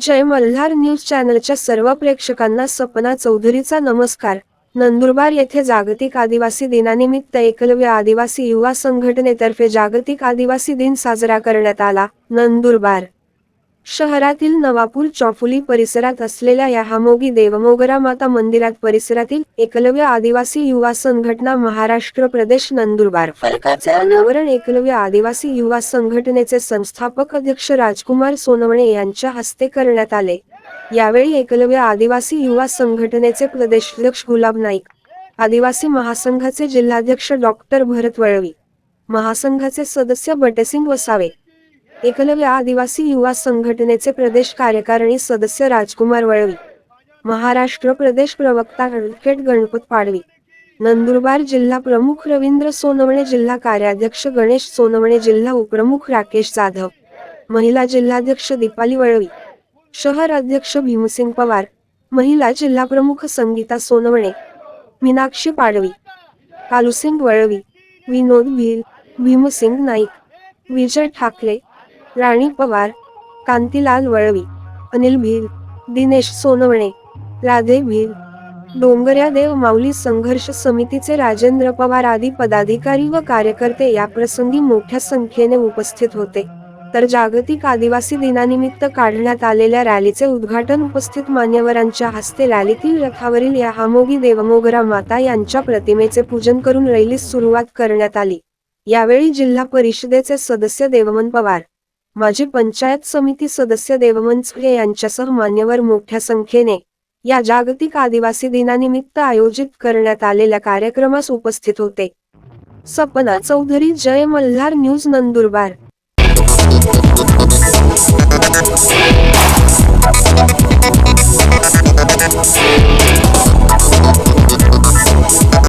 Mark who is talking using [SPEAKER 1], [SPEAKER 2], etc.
[SPEAKER 1] जय Malhar news चॅनलच्या सर्व प्रेक्षकांना सपना चौधरीचा नमस्कार. नंदुरबार येथे जागतिक आदिवासी दिनानिमित्त एकलव्य आदिवासी युवा संघटनेतर्फे जागतिक आदिवासी दिन साजरा करण्यात आला. नंदुरबार शहरातील नवापूर चौफुली परिसरात असलेल्या या हामोगी देवमोगरा माता मंदिरात परिसरातील एकलव्य आदिवासी युवा संघटना महाराष्ट्र प्रदेश नंदुरबार. फलकाचे अनावरण एकलव्य आदिवासी युवा संघटनेचे संस्थापक अध्यक्ष राजकुमार सोनवणे यांच्या हस्ते करण्यात आले. यावेळी एकलव्य आदिवासी युवा संघटनेचे प्रदेशाध्यक्ष गुलाब नाईक आदिवासी महासंघाचे जिल्हाध्यक्ष डॉक्टर भरत वळवी महासंघाचे सदस्य बटेसिंग वसावे एकलव्य आदिवासी युवा संघटनेचे प्रदेश कार्यकारिणी सदस्य राजकुमार वळवी महाराष्ट्र प्रदेश प्रवक्ता ॲडव्होकेट गणपत पाडवी नंदुरबार जिल्हा प्रमुख रवींद्र सोनवणे जिल्हा कार्याध्यक्ष गणेश सोनवणे जिल्हा उपप्रमुख राकेश जाधव महिला जिल्हाध्यक्ष दीपाली वळवी शहर अध्यक्ष भीमसिंग पवार महिला जिल्हा प्रमुख संगीता सोनवणे मीनाक्षी पाडवी कालुसिंग वळवी विनोद भील भीमसिंग नाईक विजय ठाकरे राणी पवार कांतीलाल वळवी अनिल भील दिनेश सोनवणे राधे भील डोंगऱ्या देव माऊली संघर्ष समितीचे राजेंद्र पवार आदी पदाधिकारी व कार्यकर्ते या प्रसंगी मोठ्या संख्येने उपस्थित होते. तर जागतिक आदिवासी दिनानिमित्त काढण्यात आलेल्या रॅलीचे उद्घाटन उपस्थित मान्यवरांच्या हस्ते रॅलीतील रथावरील या हामोगी देवमोगरा माता यांच्या प्रतिमेचे पूजन करून रैलीस सुरुवात करण्यात आली. यावेळी जिल्हा परिषदेचे सदस्य देवमन पवार माजी पंचायत समिती सदस्य देवमन यांच्यासह मान्यवर मोठ्या संख्येने या जागतिक आदिवासी दिनानिमित्त आयोजित करण्यात आलेल्या कार्यक्रमास उपस्थित होते. सपना चौधरी जय मल्हार न्यूज नंदुरबार.